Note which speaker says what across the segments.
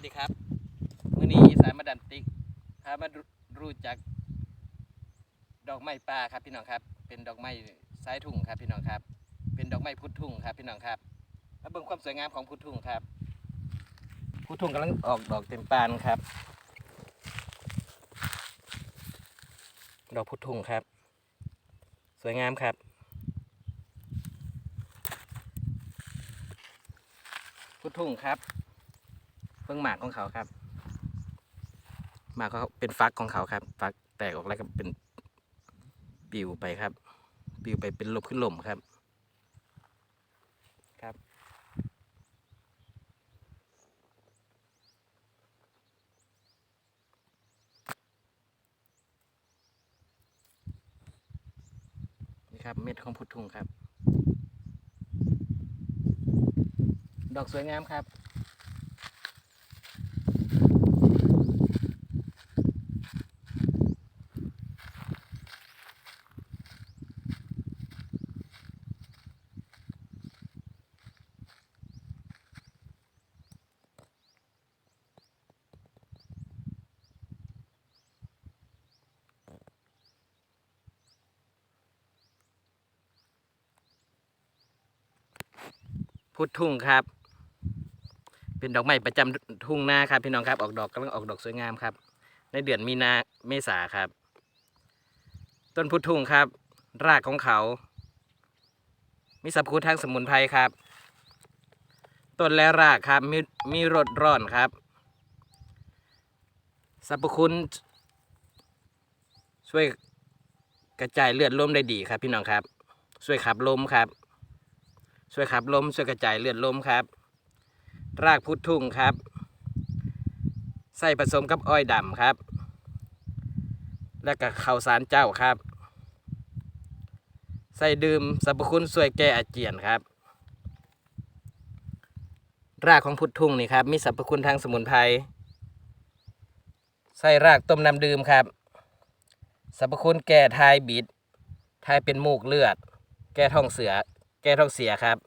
Speaker 1: วัสดีครับมื้อนี้อีสานมาดันติกพามารู้จัก ดอกไม้ป่าครับพี่น้องครับ เป็นดอกไม้สายทุ่งครับพี่น้องครับ เป็นดอกไม้พุทธทุ่งครับพี่น้องครับมาเบิ่งความสวยงามของพุทธทุ่งครับพุทธทุ่งกำลังออกดอกเต็มปานครับ ดอกพุทธทุ่งครับ สวยงามครับพุทธทุ่งครับ เพิ่งหมากของเขาครับ หมากเขาเป็นฟักของเขาครับ ฟักแตกออกแล้วก็เป็นปิวไปครับ ปิวไปเป็นลมขึ้นลมครับ ครับ นี่ครับเม็ดของพุทธทุ่งครับ ดอกสวยงามครับ พุทธทุ่งครับ เป็นดอกไม้ประจำทุ่งนาครับพี่น้องครับ ออกดอกกำลังออกดอกสวยงามครับ ในเดือนมีนาเมษาครับ ต้นพุทธทุ่งครับ รากของเขา มีสรรพคุณทางสมุนไพรครับ ต้นและรากครับ มีมีรสร้อนครับสรรพคุณช่วยกระจายเลือดลมได้ดีครับ พี่น้องครับ ช่วยขับลมครับ ช่วยขับลมช่วยกระจายเลือดลมครับ รากพุทธทุ่งครับ ใส่ผสมกับอ้อยดำครับ แล้วก็ข้าวสารเจ้าครับ ใส่ดื่มสรรพคุณช่วยแก้อาเจียนครับ รากของพุทธทุ่งนี่ครับมีสรรพคุณทางสมุนไพรใส่รากต้มน้ำดื่มครับสรรพคุณแก้ทายบิด ทายเป็นมูกเลือด แก้ท้องเสือ แก้ท้องเสียครับ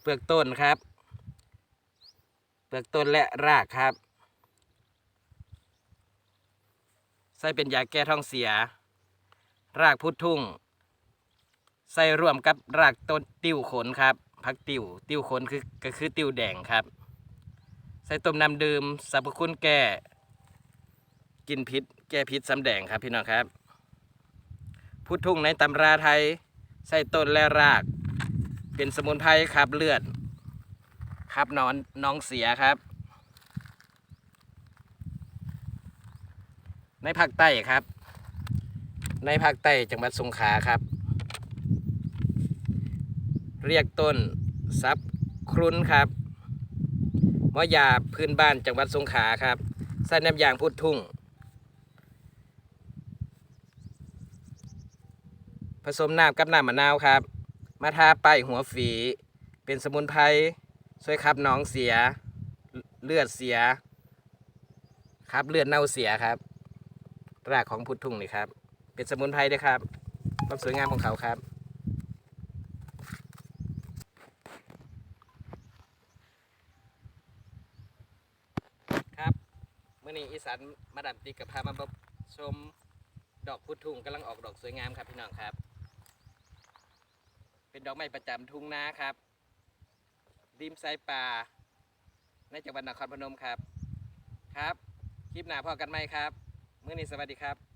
Speaker 1: เปลือกต้นครับ เปลือกต้นและรากครับใส่เป็นยาแก้ท้องเสีย รากพุททุ่งใส่ร่วมกับรากต้นติ้วขนครับพักติ้วติ้วขนคือก็คือติ้วแดงครับ ใส่ต้มน้ำดื่มสรรพคุณแก้ กินพิษ แก้พิษสำแดงครับพี่น้องครับพุททุ่งในตำราไทยใส่ต้นและราก เป็นสมุนไพรขับเลือดขับนอนน้องเสียครับ ในภาคใต้ครับ ในภาคใต้จังหวัดสงขลาครับ เรียกต้นซับครุนครับมอยาพื้นบ้านจังหวัดสงขลาครับใส่น้ำยางพุทธทุ่ง ผสมน้ำกับน้ำมะนาวครับ มาทาป้ายหัวฝี เป็นสมุนไพรช่วยขับหนองเสีย เลือดเสีย ครับเลือดเน่าเสียครับ รากของพุทธทุ่งนี่ครับ เป็นสมุนไพรด้วยครับความสวยงามของเขาครับครับเมื่อนี้อีสานมาดันติกกับพามาชมดอกพุทธทุ่งกำลังออกดอกสวยงามครับพี่น้องครับ เป็นดอกไม้ประจำทุ่งนาครับริมไซป่า ในจังหวัดนครพนมครับ ครับ คลิปหน้าพอกันไหมครับ มื้อนี้สวัสดีครับ